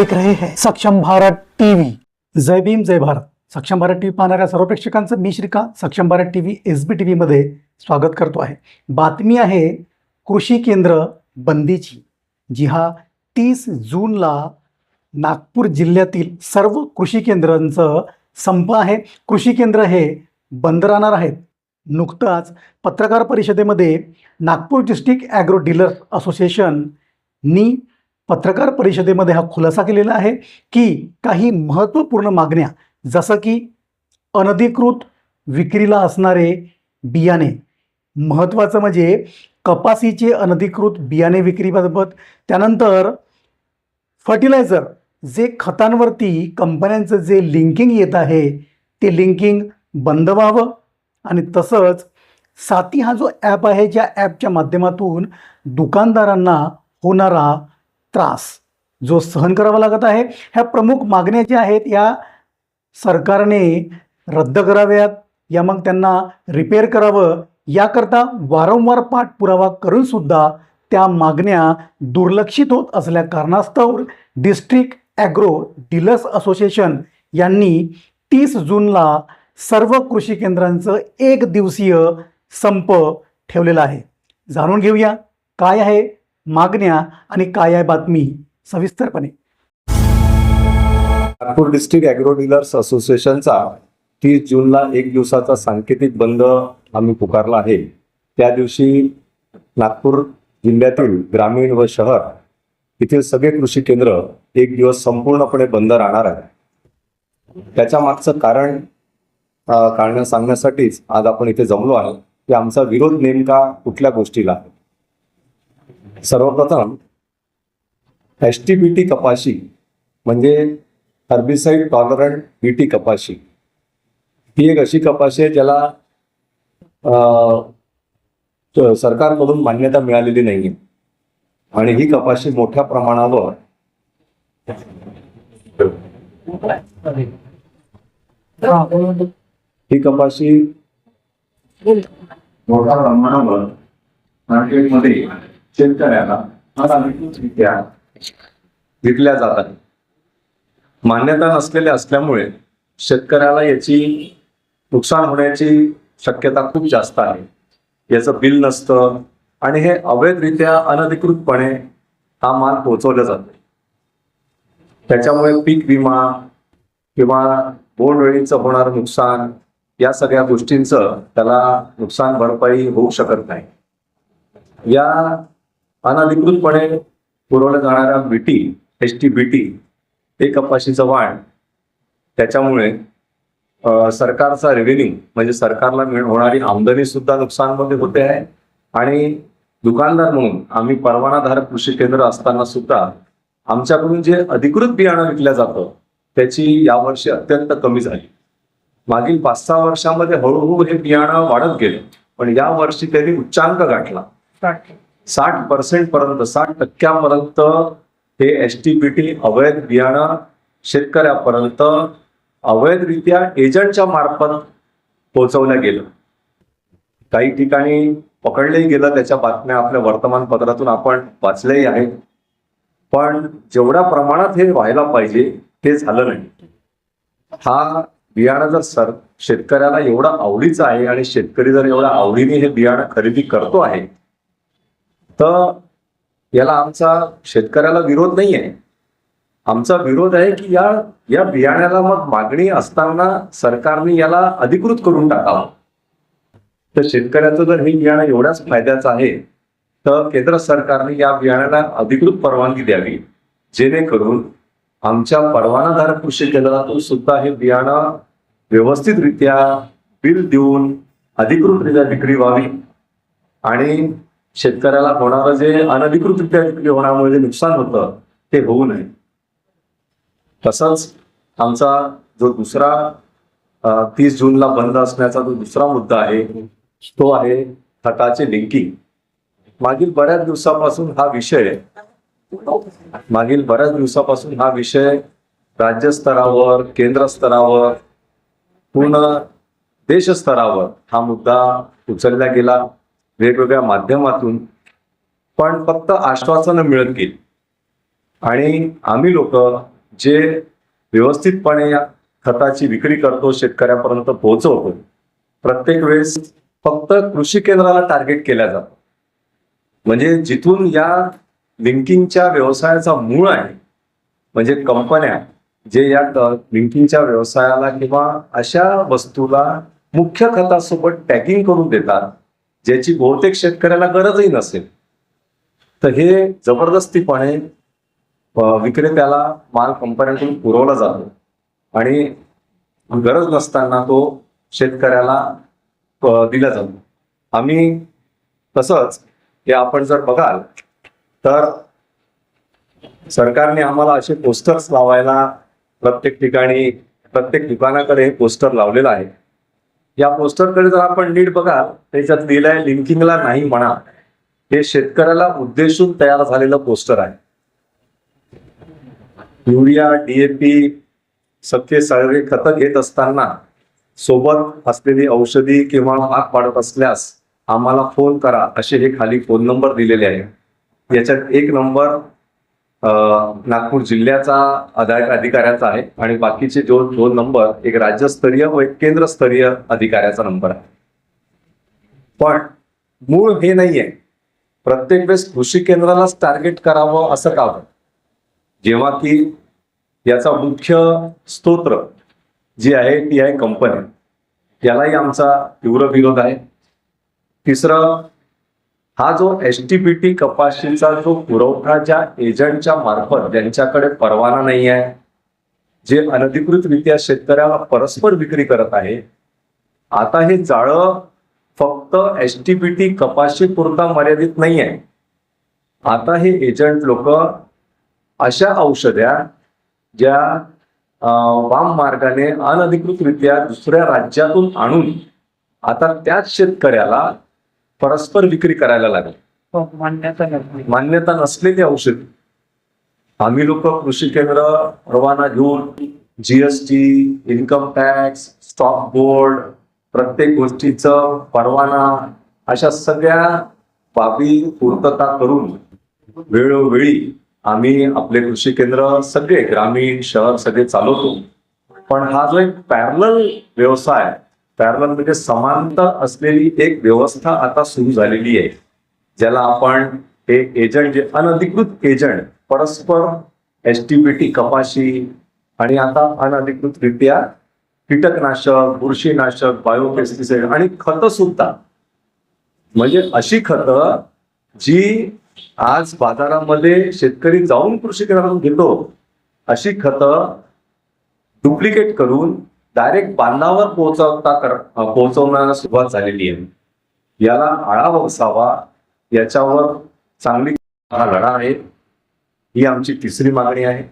देख रहे हैं। सक्षम भारत टीव्ही जय भीम जय भारत। सक्षम भारत टीव्ही पाहणाऱ्या सर्व प्रेक्षकांचं मी Shrikant Saksham Bharat TV S B T व्हीमध्ये स्वागत करतो आहे. बातमी आहे कृषी केंद्र बंदीची जी हा तीस जूनला नागपूर जिल्ह्यातील सर्व कृषी केंद्रांचं संप आहे. कृषी केंद्र हे बंद राहणार आहेत. नुकताच पत्रकार परिषदेमध्ये नागपूर डिस्ट्रिक्ट ॲग्रो डीलर्स असोसिएशननी पत्रकार परिषदेमध्ये हा खुलासा केलेला आहे की काही महत्त्वपूर्ण मागण्या जसं की अनधिकृत विक्रीला असणारे बियाणे. महत्त्वाचं म्हणजे कपासीचे अनधिकृत बियाणे विक्रीबाबत. त्यानंतर फर्टिलायझर जे खतांवरती कंपन्यांचं जे लिंकिंग येत आहे ते लिंकिंग बंद व्हावं. आणि तसंच साती हा जो ॲप आहे ज्या ॲपच्या माध्यमातून दुकानदारांना होणारा त्रास जो सहन करावा लागत आहे. ह्या प्रमुख मागण्या ज्या आहेत या सरकारने रद्द कराव्यात या मग त्यांना रिपेअर करावं याकरता वारंवार पाठपुरावा करूनसुद्धा त्या मागण्या दुर्लक्षित होत असल्या कारणास्तव डिस्ट्रिक्ट ॲग्रो डीलर्स असोसिएशन यांनी तीस जूनला सर्व कृषी केंद्रांचं एक दिवसीय संप ठेवलेला आहे. जाणून घेऊया काय आहे मागण्या आणि काय आहे बातमी सविस्तरपणे. नागपूर डिस्ट्रिक्ट अॅग्रो डीलर्स असोसिएशनचा तीस जूनला एक दिवसाचा सांकेतिक बंद आम्ही पुकारला आहे. त्या दिवशी नागपूर जिल्ह्यातील ग्रामीण व शहर येथील सगळे कृषी केंद्र एक दिवस संपूर्णपणे बंद राहणार आहे त्याच्या मागचं कारण कारण सांगण्यासाठीच आज आपण इथे जमलो आहे. की आमचा विरोध नेमका कुठल्या गोष्टीला आहे? सर्वप्रथम एस टी बी टी कपाशी म्हणजे हर्बिसाईड टॉलरंट बीटी कपाशी. ही एक अशी कपाशी आहे ज्याला सरकारमधून मान्यता मिळालेली नाही आणि ही कपाशी मोठ्या प्रमाणावर ही कपाशी मोठ्या प्रमाणावर मार्केटमध्ये शेतकऱ्याला अनाधिकृतरित्या विकल्या जातात मान्यता नसलेल्या असल्यामुळे शेतकऱ्याला याची नुकसान होण्याची शक्यता खूप जास्त आहे. याचं बिल नसतं आणि हे अवैधरित्या अनधिकृतपणे हा माल पोहोचवला जातो त्याच्यामुळे पीक विमा किंवा बोंडवेळीचं होणारं नुकसान या सगळ्या गोष्टींचं त्याला नुकसान भरपाई होऊ शकत नाही. या अनधिकृतपणे पुरवल्या जाणाऱ्या बीटी एस टी बीटी ते कपाशीचं वाण त्याच्यामुळे सरकारचा रेव्हेन्यू म्हणजे सरकारला मिळ होणारी आमदनी सुद्धा नुकसानमध्ये होते आहे. आणि दुकानदार म्हणून आम्ही परवानाधारक कृषी केंद्र असताना सुद्धा आमच्याकडून जे अधिकृत बियाणं विकलं जातं त्याची यावर्षी अत्यंत कमी झाली. मागील पाच सहा वर्षामध्ये हळूहळू हे बियाणं वाढत गेले पण या वर्षी त्यांनी उच्चांक गाठला. साठ पर्सेंट पर्यंत साठ टक्क्यापर्यंत हे एस टी पी टी अवैध बियाणं शेतकऱ्यापर्यंत अवैधरित्या एजंटच्या मार्फत पोहोचवलं गेलं. काही ठिकाणी पकडलेही गेलं त्याच्या बातम्या आपल्या वर्तमानपत्रातून आपण वाचल्याही आहेत. पण जेवढ्या प्रमाणात हे व्हायला पाहिजे ते झालं नाही. हा बियाणं जर सर शेतकऱ्याला एवढा आवडीचा आहे आणि शेतकरी जर एवढ्या आवडीने हे बियाणं खरेदी करतो आहे तर याला आमचा शेतकऱ्याला विरोध नाही आहे आमचा विरोध आहे की या या बियाण्याला मग मागणी असताना सरकारने याला अधिकृत करून टाकावं. तर शेतकऱ्याचं जर हे बियाणं एवढ्याच फायद्याचं आहे तर केंद्र सरकारने या बियाण्याला अधिकृत परवानगी द्यावी. जेणेकरून आमच्या परवानाधारक कृषी केंद्रातून सुद्धा हे बियाणं व्यवस्थितरित्या बिल देऊन अधिकृतरित्या विक्री व्हावी. आणि शेतकऱ्याला होणारं जे अनधिकृतरित्या विक्री होण्यामुळे जे नुकसान होतं ते होऊ नये. तसंच आमचा जो दुसरा तीस जूनला बंद असण्याचा जो दुसरा मुद्दा आहे तो आहे खताचे लिंकिंग. मागील बऱ्याच दिवसापासून हा विषय मागील बऱ्याच दिवसापासून हा विषय राज्यस्तरावर केंद्र स्तरावर पूर्ण देशस्तरावर हा मुद्दा उचलला गेला. वेगवेगळ्या माध्यमातून पण फक्त आश्वासनं मिळत गेली. आणि आम्ही लोक जे व्यवस्थितपणे खताची विक्री करतो शेतकऱ्यापर्यंत पोहोचवतो प्रत्येक वेळेस फक्त कृषी केंद्राला टार्गेट केल्या जातो. म्हणजे जिथून या लिंकिंगच्या व्यवसायाचा मूळ आहे म्हणजे कंपन्या जे या लिंकिंगच्या व्यवसायाला किंवा अशा वस्तूला मुख्य खतासोबत टॅगिंग करून देतात ज्याची बहुतेक शेतकऱ्याला गरजही नसेल. तर हे जबरदस्तीपणे विक्रेत्याला माल कंपन्यांकडून पुरवला जातो. आणि गरज नसताना तो शेतकऱ्याला दिला जातो. आम्ही तसंच हे आपण जर बघाल तर सरकारने आम्हाला असे पोस्टर्स लावायला प्रत्येक ठिकाणी प्रत्येक दुकानाकडे हे पोस्टर लावलेलं आहे. या पोस्टरकडे जर आपण नीट बघाल त्याच्यात लिहिलंय लिंकिंगला नाही म्हणा. हे शेतकऱ्याला उद्देशून तयार झालेलं पोस्टर आहे. युरिया डीएपी सत्य सगळे खतं घेत असताना सोबत असलेली औषधी किंवा भाग पाडत असल्यास आम्हाला फोन करा असे हे खाली फोन नंबर दिलेले आहे. याच्यात एक नंबर नागपूर जिल्ह्याचा आधार अधिकाऱ्याचा आहे आणि बाकीचे जो दोन नंबर एक राज्यस्तरीय व एक केंद्रस्तरीय अधिकाऱ्याचा नंबर आहे. पण मूळ हे नाहीये. प्रत्येक वेळेस कृषी केंद्रालाच टार्गेट करावं असं का जेव्हा की याचा मुख्य स्तोत्र जी आहे ती आहे कंपनी यालाही आमचा तीव्र विरोध आहे. तिसरं हा जो एस टी बी टी कपाशीचा जो पुरवठा ज्या एजंटच्या मार्फत ज्यांच्याकडे परवाना नाही आहे जे अनधिकृतरित्या शेतकऱ्याला परस्पर विक्री करत आहे आता हे जाळं फक्त एस टी बी टी कपाशी पुरता मर्यादित नाही आहे. आता हे एजंट लोक अशा औषध्या ज्या वाम मार्गाने अनधिकृतरित्या दुसऱ्या राज्यातून आणून आता त्याच शेतकऱ्याला परस्पर विक्री करायला लागले. हो, मान्यता नसलेली औषध. आम्ही लोक कृषी केंद्र परवाना घेऊन GST income tax stock board प्रत्येक गोष्टीचं परवाना अशा सगळ्या बाबी पूर्तता करून वेळोवेळी आम्ही आपले कृषी केंद्र सगळे ग्रामीण शहर सगळे चालवतो. पण हा जो एक पॅरल व्यवसाय पॅरल म्हणजे समांतर असलेली एक व्यवस्था आता सुरू झालेली आहे. ज्याला आपण हे एजंट जे अनधिकृत एजंट परस्पर एस टी बी टी कपाशी आणि आता अनधिकृतरित्या कीटकनाशक बुरशीनाशक बायोपेस्टिसाइड आणि खत सुद्धा. म्हणजे अशी खत जी आज बाजारामध्ये शेतकरी जाऊन कृषी केंद्रातून घेतो अशी खतं डुप्लिकेट करून डायरेक्ट बांधावर पोहोचवता कर पोहोचवण्याला सुरुवात झालेली आहे. याला आळा बसावा याच्यावर चांगली हा लढा आहे. ही आमची तिसरी मागणी आहे.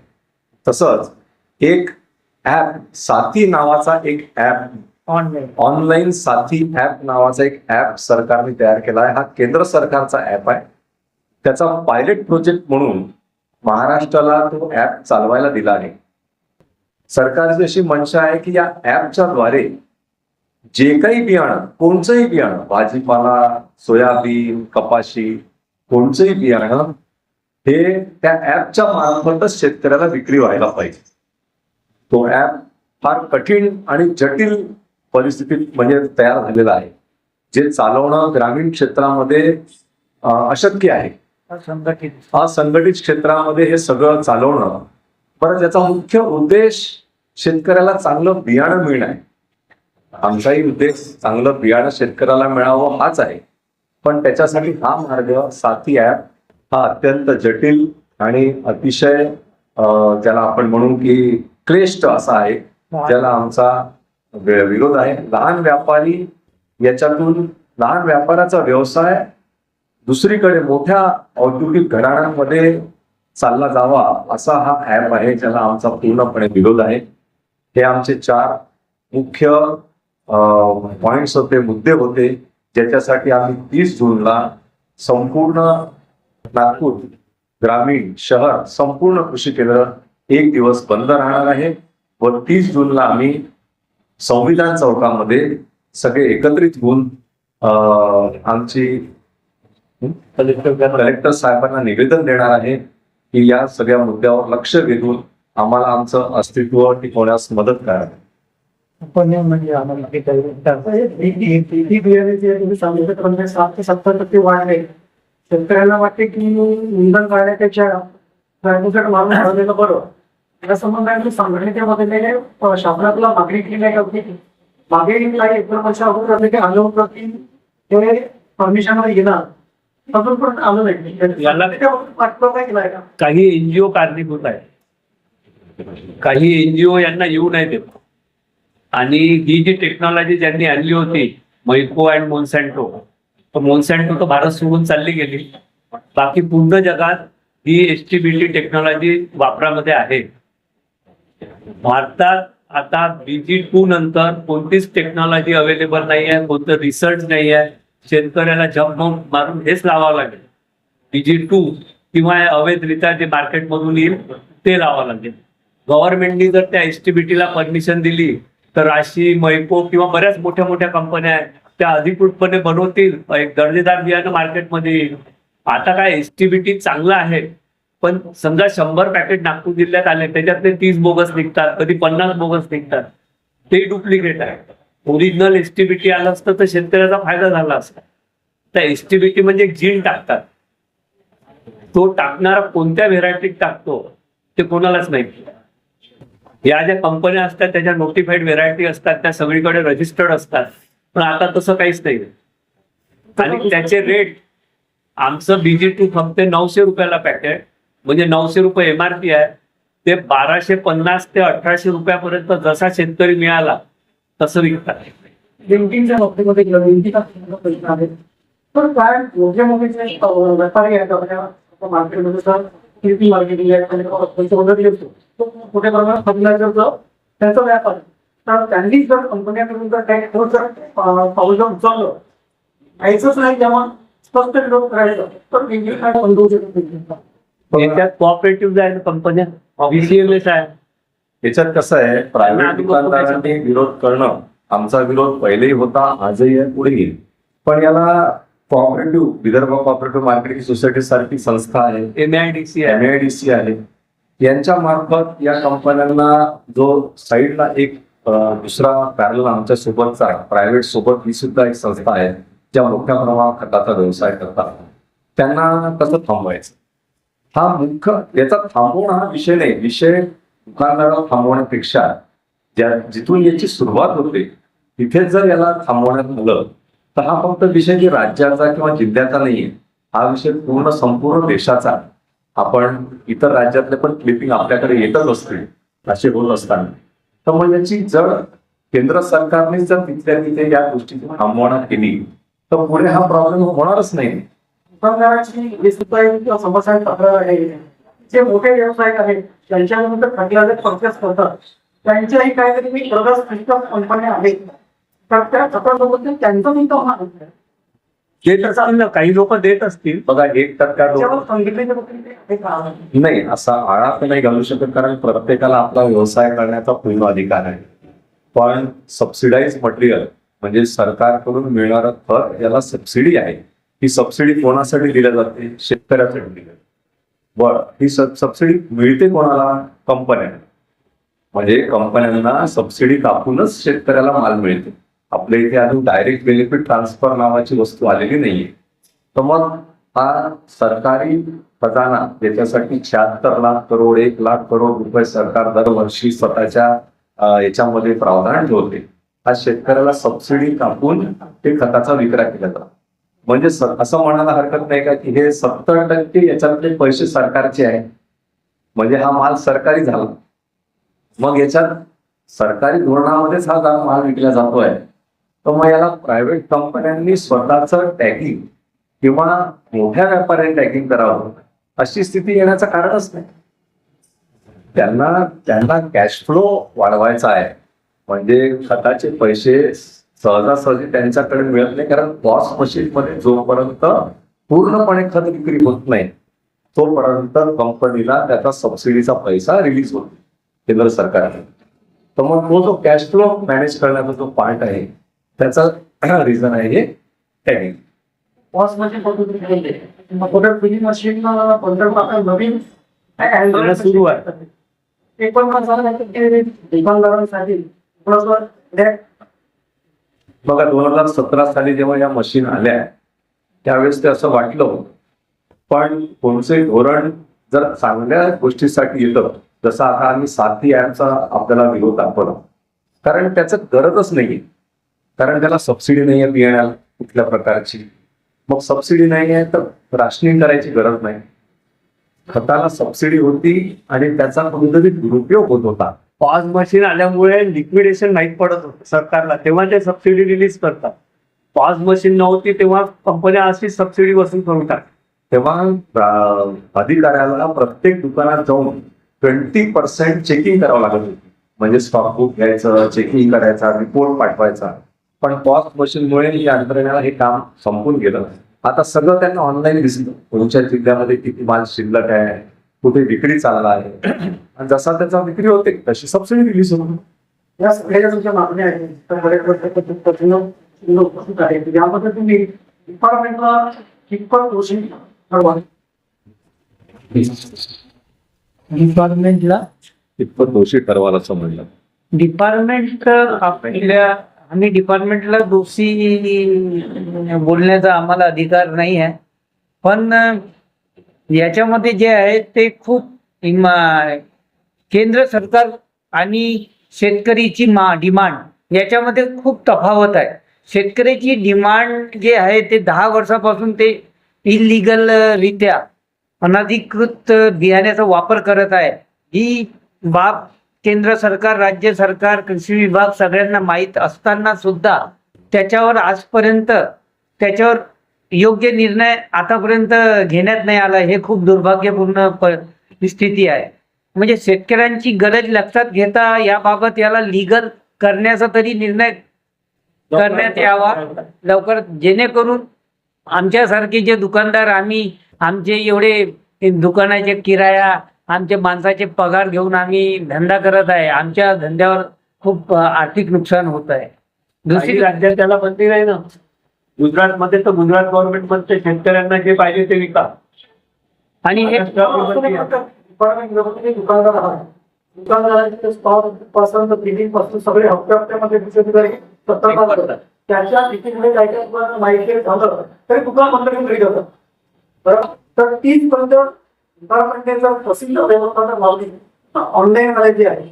तसंच एक ऍप साथी नावाचा एक app online online Sathi app नावाचा एक ऍप सरकारने तयार केला आहे. हा केंद्र सरकारचा ऍप आहे. त्याचा पायलट प्रोजेक्ट म्हणून महाराष्ट्राला तो ऍप चालवायला दिला आहे. सरकारची अशी मनशा आहे की या ऍपच्या द्वारे जे काही बियाणं कोणचंही बियाणं भाजीपाला सोयाबीन कपाशी कोणचंही बियाणं हे त्या ऍपच्या मार्फतच शेतकऱ्याला विक्री व्हायला पाहिजे. तो ऍप फार कठीण आणि जटिल परिस्थितीत म्हणजे तयार झालेला आहे. जे चालवणं ग्रामीण क्षेत्रामध्ये अशक्य आहे. संघटित असंघटित क्षेत्रामध्ये हे सगळं चालवणं बरं त्याचा मुख्य उद्देश शेतकऱ्याला चांगलं बियाणं मिळणं आहे. आमचाही उद्देश चांगलं बियाणं शेतकऱ्याला मिळावं हाच आहे. पण त्याच्यासाठी हा मार्ग साथी ऍप हा अत्यंत जटिल आणि अतिशय ज्याला आपण म्हणू की क्लेष्ट असा आहे ज्याला आमचा विरोध आहे. लहान व्यापारी याच्यातून लहान व्यापाराचा व्यवसाय दुसरीकडे मोठ्या औद्योगिक घराण्यांमध्ये चालला जावा असा हा ऍप आहे ज्याला आमचा पूर्णपणे विरोध आहे. हे आमचे चार मुख्य पॉइंट्स होते मुद्दे होते ज्याच्यासाठी आम्ही तीस जूनला संपूर्ण नागपूर ग्रामीण शहर संपूर्ण कृषी केंद्र एक दिवस बंद राहणार आहे व तीस जूनला आम्ही संविधान चौकामध्ये सगळे एकत्रित होऊन आमची कलेक्टर साहेबांना निवेदन देणार आहे. की या सगळ्या मुद्द्यावर लक्ष वेधून आम्हाला आमचं अस्तित्व टिकवण्यास मदत करा म्हणजे आम्हाला सात ते सत्तर टक्के वाढले. शेतकऱ्यांना वाटते की इंधन काढण्यापेक्षा ट्रॅफिकट मारून ठरवलेलं बरं. या संबंधाने संघटनेच्या वतीने शासनाला मागणी केली नाही का मागे काही एक दोन वर्ष अगोदर आलो आलं होतं की ते परमिशन येणार. अजून पण आलं नाही. याला- त्याबाबतीत पाठपुरावा केलाय का? काही एनजीओ कारणीभूत आहे. काही एनजीओ यांना येऊ नाही देत. आणि ही जी टेक्नॉलॉजी ज्यांनी आणली होती मैको अँड मोन्सॅन्टो तर मोन्सॅन्टो तर भारत सोडून चालली गेली. बाकी पूर्ण जगात ही S T B T technology वापरामध्ये आहे. भारतात आता बीजी टू नंतर कोणतीच टेक्नॉलॉजी अवेलेबल नाही आहे कोणतं रिसर्च नाही आहे शेतकऱ्याला जप मारून हेच लावावं लागेल. बीजी टू किंवा अवैधरित्या जे मार्केटमधून येईल ते लावावं लागेल. गव्हर्नमेंटनी जर त्या एसटीबीटीला परमिशन दिली तर राशी मैको किंवा बऱ्याच मोठ्या मोठ्या कंपन्या आहेत त्या अधिकृतपणे बनवतील. एक दर्जेदार बियाणं मार्केटमध्ये येईल. आता काय एसटीबीटी चांगलं आहे पण समजा शंभर पॅकेट नागपूर जिल्ह्यात आले त्याच्यातले तीस बोगस निघतात कधी पन्नास बोगस निघतात. ते डुप्लिकेट आहे ओरिजिनल एसटीबीटी आलं असतं तर शेतकऱ्याचा फायदा झाला असता. त्या एसटीबीटी म्हणजे जीन टाकतात. तो टाकणारा कोणत्या व्हेरायटीत टाकतो ते कोणालाच माहिती या ज्या कंपन्या असतात त्याच्या नोटिफाईड व्हेरायटी असतात त्या सगळीकडे रजिस्टर्ड असतात. पण आता तसं काहीच नाही. आणि त्याचे रेट आमचं बीजी टू फक्त नऊशे रुपयाला पॅकेट म्हणजे नऊशे रुपये एमआरपी आहे. ते बाराशे पन्नास ते अठराशे रुपयापर्यंत जसा शेतकरी मिळाला तसं विकतात लिंकिंगच्या बाबतीमध्ये गेलं लिंकिंगचा प्रश्न आहे पण काय मोठे मोठे व्यापारी आहेत आपल्या मार्केटमध्ये तर किरकोळ मार्केटिंग आहे पैसे वगैरे येतो तो मोठ्या प्रमाणात फर्टिलायझरचं त्यांचा व्यापार. तर त्यांनी जर कंपन्यांकडून जर ठोस जर पाऊल उचललं घ्यायचंच नाही तेव्हा स्पष्ट विरोध करायचा तर लिंकिंग काय होऊ शकतो याच्यात कोऑपरेटिव्ह आहे कंपन्या बीसीएमएस आहे याच्यात कसं आहे प्रायव्हेट दुकानदारांनी विरोध करणं आमचा विरोध पहिलेही होता आजही आहे पुढे येईल पण याला cooperative Vidarbha cooperative marketing society सारखी संस्था आहे. एमआयडीसी एमआयडीसी आहे. यांच्या मार्फत या कंपन्यांना जो साईडला एक दुसरा पॅरल आमच्या सोबतचा प्रायव्हेट सोबत ही सुद्धा एक संस्था आहे ज्या मोठ्या प्रमाणात खताचा व्यवसाय करतात. त्यांना कसं थांबवायचं? हा मुख्य याचा थांबवणं हा विषय नाही. विषय दुकानदाराला थांबवण्यापेक्षा ज्या जिथून याची सुरुवात होते तिथेच जर याला थांबवण्यात आलं तर हा फक्त विषय की राज्याचा किंवा जिल्ह्याचा नाहीये. हा विषय पूर्ण संपूर्ण देशाचा आपण इतर राज्यातले पण क्लिपिंग आपल्याकडे येतच असते असे होत असताना. तर मग याची जर केंद्र सरकारने जर तिथल्या तिथे या गोष्टीची थांबवणा केली तर पुढे हा प्रॉब्लेम होणारच नाही. जे मोठे व्यावसायिक आहेत त्यांच्यानंतर फर्टिलायझर परचेस करतात त्यांच्याही काहीतरी मी प्रगत कंपन्या आहेत तर त्या तक्रारबद्दल त्यांचं पण तो होणार आहे. देत असतील. ना काही लोक देत असतील बघा एक टक्का नाही असा आळा तर नाही घालू शकत कारण प्रत्येकाला आपला व्यवसाय करण्याचा पूर्ण अधिकार आहे. पण सबसिडाईज मटेरियल म्हणजे सरकारकडून मिळणारं खत याला सबसिडी आहे. ही सबसिडी कोणासाठी दिल्या जाते? शेतकऱ्यासाठी दिली जाते. बरं ही सबसिडी मिळते कोणाला? कंपन्या म्हणजे कंपन्यांना सबसिडी कापूनच शेतकऱ्याला माल मिळते. आपल्या इथे अजून डायरेक्ट बेनिफिट ट्रान्सफर नावाची वस्तू आलेली नाहीये. तर मग हा सरकारी खजाना याच्यासाठी शहात्तर लाख करोड एक लाख करोड रुपये सरकार दरवर्षी स्वतःच्या याच्यामध्ये प्रावधान ठेवते. हा शेतकऱ्याला सबसिडी कापून ते खताचा विक्रय केला जातो. म्हणजे असं म्हणायला हरकत नाही का की हे सत्तर टक्के याच्यातले पैसे सरकारचे आहे म्हणजे हा माल सरकारी झाला. मग याच्यात सरकारी धोरणामध्येच हा जा- माल विकला जातोय. तर मग याला प्रायव्हेट कंपन्यांनी स्वतःच टॅगिंग किंवा मोठ्या व्यापाऱ्यांनी टॅगिंग करावं अशी स्थिती येण्याचं कारणच नाही. त्यांना त्यांना कॅश फ्लो वाढवायचा आहे. म्हणजे खताचे पैसे सहजासहजी त्यांच्याकडे मिळत नाही कारण पॉस मशीन मध्ये जोपर्यंत पूर्णपणे खत विक्री होत नाही तोपर्यंत कंपनीला त्याचा सबसिडीचा पैसा रिलीज होतो केंद्र सरकारने. तर मग तो जो कॅश फ्लो मॅनेज करण्याचा जो पार्ट आहे त्याचा रिझन आहे हे टॅगिंग फिलिंग मशीन नवीन त्याला सुरू आहे. ते पण दुकानदारांसाठी बघा दोन हजार सतरा साली जेव्हा या मशीन आल्या त्यावेळेस ते असं वाटलं. पण कोणचे धोरण जर चांगल्या गोष्टीसाठी येतं जसं आता आम्ही साथी यांचा आपल्याला विरोध दाखवला कारण त्याचं गरजच नाहीये. कारण त्याला सबसिडी नाही आहे बियाण्याला कुठल्या प्रकारची. मग सबसिडी नाही आहे तर राशनिंग करायची गरज नाही. खताला सबसिडी होती आणि त्याचा कुठेतरी दुरुपयोग होत होता. पॉज मशीन आल्यामुळे लिक्विडेशन नाही पडत होतं सरकारला. तेव्हा ते सबसिडी रिलीज करतात. पॉज मशीन नव्हती तेव्हा कंपन्या अशी सबसिडी वसूल करून टाक तेव्हा अधिकाऱ्याला प्रत्येक दुकानात जाऊन ट्वेंटी पर्सेंट चेकिंग करावं लागत होती. म्हणजे स्टॉक बुक घ्यायचं चेकिंग करायचा रिपोर्ट पाठवायचा. पण पॉज मशीनमुळे यंत्रणेला हे काम संपून गेलं. आता सगळं त्यांना ऑनलाईन दिसलं. कोणत्या जिल्ह्यामध्ये किती माल शिल्लक आहे कुठे विक्री चालला आहे. आणि जसा त्याचा विक्री होते तशी सबसिडी रिलीज होते. या सगळ्या तुमच्या मागण्या आहेत. वर्षापासून पद्धतीनं तुम्ही उपस्थित आहेत. यामध्ये तुम्ही डिपार्टमेंटला कितपत दोषी ठरवाल? डिपार्टमेंटला इतकं दोषी ठरवाल असं म्हणलं. डिपार्टमेंट आपल्या आम्ही डिपार्टमेंटला दोषी बोलण्याचा आम्हाला अधिकार नाही आहे. पण याच्यामध्ये जे आहे ते खूप इमा- केंद्र सरकार आणि शेतकरीची मा डिमांड याच्यामध्ये खूप तफावत आहे. शेतकऱ्याची डिमांड जे आहे ते दहा वर्षापासून ते इलिगल रित्या अनधिकृत बियाण्याचा वापर करत आहे. ही बाब केंद्र सरकार राज्य सरकार कृषी विभाग सगळ्यांना माहीत असताना सुद्धा त्याच्यावर आजपर्यंत त्याच्यावर योग्य निर्णय आतापर्यंत घेण्यात नाही आला हे खूप दुर्भाग्यपूर्ण परिस्थिती आहे. म्हणजे शेतकऱ्यांची गरज लक्षात घेता याबाबत याला लिगल करण्याचा तरी निर्णय करण्यात यावा. लवकर जेणेकरून आमच्यासारखे जे दुकानदार आम्ही आमचे एवढे दुकानाचे किराया आमचे माणसाचे पगार घेऊन आम्ही धंदा करत आहे आमच्या धंद्यावर खूप आर्थिक नुकसान होत आहे. दुसरी दुसरी राज्यात त्याला बंदी नाही ना? गुजरातमध्ये तर गुजरात गव्हर्नमेंटमध्ये शेतकऱ्यांना जे पाहिजे ते विका. आणि हे पासून सगळे हप्ते हप्त्यामध्ये दुसरीकडे सत्ता करतात त्याच्या तिकीटमध्ये काय काय तुम्हाला माहिती झालं. तरी दुकान बंद घरी जातात तर तीच पर्यंत डिपार्टमेंटने जर प्रसिद्ध व्यवस्था जर लावली ऑनलाईन वाले जे आहे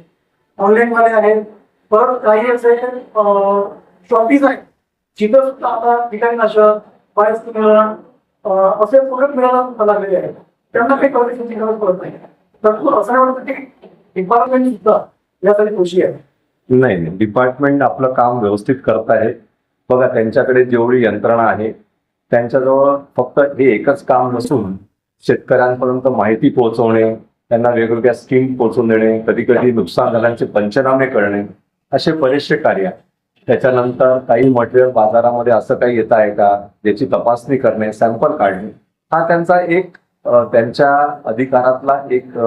ऑनलाईन वाले आहेत. परत काही असे शॉपीज आहेत. जिथं सुद्धा आता कीटकनाशक वायस मिळणं असे प्रोडक्ट मिळायला लागलेले आहेत. त्यांना काही कॉलेजची गरज पडत नाही. परंतु असं वाटतं की डिपार्टमेंट सुद्धा यासाठी खुशी आहे. नाही नाही. डिपार्टमेंट आपलं काम व्यवस्थित करत आहे. बघा त्यांच्याकडे जेवढी यंत्रणा आहे त्यांच्याजवळ फक्त हे एकच काम नसून शेतकऱ्यांपर्यंत माहिती पोहोचवणे त्यांना वेगवेगळ्या स्कीम पोहोचवून देणे कधी कधी नुकसान झाल्याचे पंचनामे करणे असे बरेचसे कार्य आहे. त्याच्यानंतर काही मटेरियल बाजारामध्ये असं काही येत आहे का याची तपासणी करणे सॅम्पल काढणे हा त्यांचा एक त्यांच्या अधिकारातला एक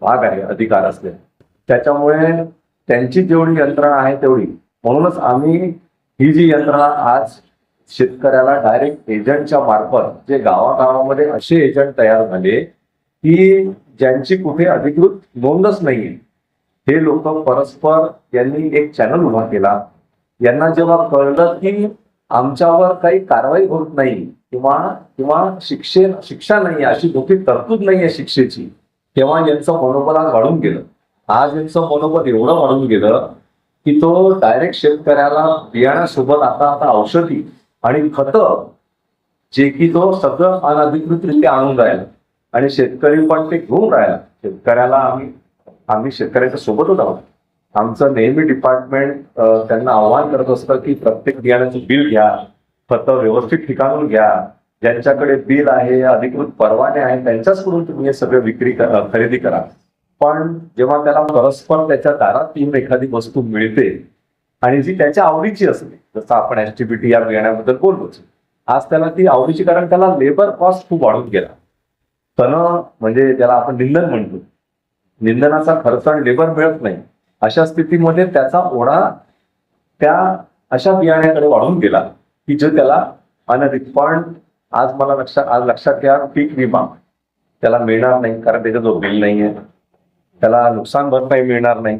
भाग आहे अधिकार असले. त्याच्यामुळे त्यांची जेवढी यंत्रणा आहे तेवढी. म्हणूनच आम्ही ही जी यंत्रणा आज शेतकऱ्याला डायरेक्ट एजंटच्या मार्फत जे गावागावामध्ये असे एजंट तयार झाले की ज्यांची कुठे अधिकृत नोंदच नाहीये. हे लोक परस्पर यांनी एक चॅनल उभा केला. यांना जेव्हा कळलं की आमच्यावर काही कारवाई होत नाही किंवा किंवा शिक्षे शिक्षा नाही अशी मोठी तरतूद नाहीये शिक्षेची तेव्हा यांचं मनोबल आज वाढून गेलं. आज यांचं मनोबल एवढं वाढून गेलं की तो डायरेक्ट शेतकऱ्याला बियाण्यासोबत आता आता औषधी आणि खत जे की तो सगळं अनधिकृतरित्या आणून राहिला. आणि शेतकरी पण ते घेऊन राहिला. शेतकऱ्याला आम्ही आम्ही शेतकऱ्याच्या सोबतच आहोत. आमचं नेहमी डिपार्टमेंट त्यांना आव्हान करत असतं की प्रत्येक बियाण्याचं बिल घ्या खतं व्यवस्थित ठिकाणून घ्या. ज्यांच्याकडे बिल आहे अधिकृत परवाने आहे त्यांच्याचकडून तुम्ही हे सगळं विक्री करा खरेदी करा. पण जेव्हा त्याला परस्पर त्याच्या दारात येऊन एखादी वस्तू मिळते आणि जी त्याच्या आवडीची असते जसं आपण एसटीबीटी या बियाण्याबद्दल बोललोच आज त्याला ती आवडीची कारण त्याला लेबर कॉस्ट खूप वाढून गेला. तण म्हणजे त्याला आपण निंदन म्हणतो. निंदनाचा खर्च आणि लेबर मिळत नाही. अशा स्थितीमध्ये त्याचा ओढा त्या अशा बियाण्याकडे वाढून गेला की जे त्याला अनधिक पण आज मला लक्षात आज लक्षात घ्या पीक विमा त्याला मिळणार नाही कारण त्याच्याजवळ बिल नाही आहे. त्याला नुकसान भरपाई मिळणार नाही.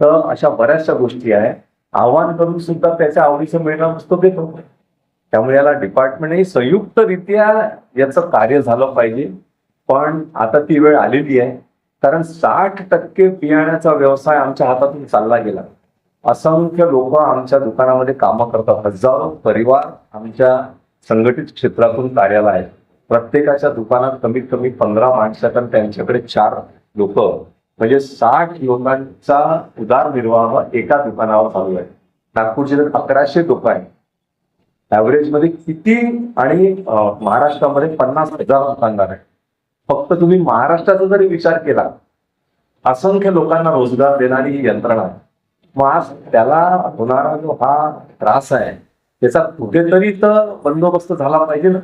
तर अशा बऱ्याचशा गोष्टी आहे. आव्हान करून सुद्धा त्याच्या आवडीचं मिळणार नसतो देतो त्यामुळे याला डिपार्टमेंटही संयुक्तरित्या याचं कार्य झालं पाहिजे. पण आता ती वेळ आलेली आहे. कारण साठ टक्के बियाण्याचा व्यवसाय आमच्या हातातून चालला गेला. असंख्य लोक आमच्या दुकानामध्ये कामं करतात. हजारो परिवार आमच्या संघटित क्षेत्रातून कार्याला आहेत. प्रत्येकाच्या दुकानात कमीत कमी पंधरा माणसं तर त्यांच्याकडे चार लोक. म्हणजे साठ लोकांचा उदारनिर्वाह एका दुकानावर चालू आहे. नागपूर जिल्ह्यात अकराशे लोक आहेत. ऍव्हरेजमध्ये किती आणि महाराष्ट्रामध्ये पन्नास हजार दुकानदार आहेत. फक्त तुम्ही महाराष्ट्राचा जरी विचार केला असंख्य लोकांना रोजगार देणारी ही यंत्रणा आहे. मग आज त्याला होणारा जो हा त्रास आहे त्याचा कुठेतरी तर बंदोबस्त झाला पाहिजे ना.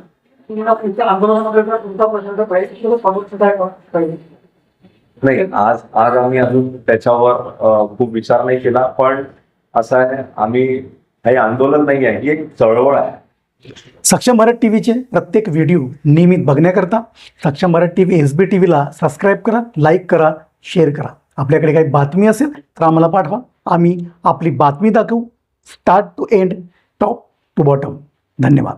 नाही आज आज आम्ही अजून त्याच्यावर खूप विचार नाही केला पण असं आहे आम्ही हे आंदोलन नाही आहे ही एक चळवळ आहे. सक्षम भारत टी व्हीचे प्रत्येक व्हिडिओ नियमित बघण्याकरता Saksham Bharat T V S B T व्हीला subscribe करा लाईक करा शेअर करा. आपल्याकडे काही बातमी असेल तर आम्हाला पाठवा. आम्ही आपली बातमी दाखवू. Start to end top to bottom. धन्यवाद.